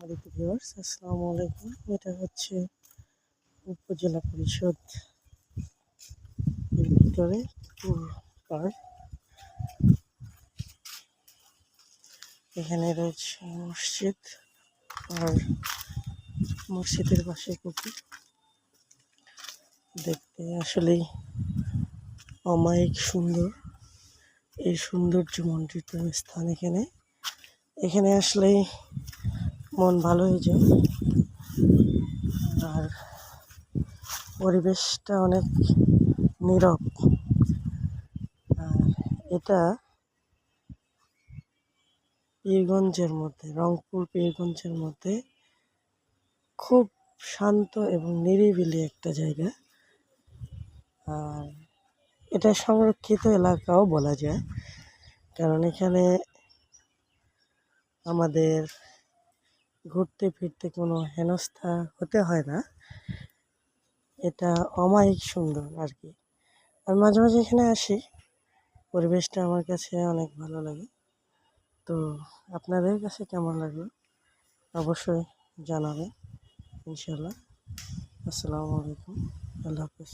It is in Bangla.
সম্মানিত ভিউয়ার্স। এটা হচ্ছে উপজেলা পরিষদ এর ভিতরে পার্ক এখানে রয়েছে মসজিদ আর মসজিদের পাশে পুকুর দেখতে আসলেই অমায়িক সুন্দর। এই সৌন্দর্য মণ্ডিত স্থান এখানে। এখানে আসলেই মন ভালো হয়ে যায়। আর পরিবেশটা অনেক নীরব। আর এটা পীরগঞ্জের মধ্যে, রংপুর পীরগঞ্জের মধ্যে খুব শান্ত এবং নিরিবিলি একটা জায়গা। আর এটা সংরক্ষিত এলাকাও বলা যায়। কারণ এখানে আমাদের ঘুরতে ফিরতে কোনো হেনস্থা হতে হয় না। এটা অমায়িক সুন্দর আর কি আর মাঝে মাঝে এখানে আসি। পরিবেশটা আমার কাছে অনেক ভালো লাগে। তো আপনাদের কাছে কেমন লাগল? অবশ্যই জানাবেন ইনশাল্লাহ আসসালামু আলাইকুম। আল্লাহ হাফিজ।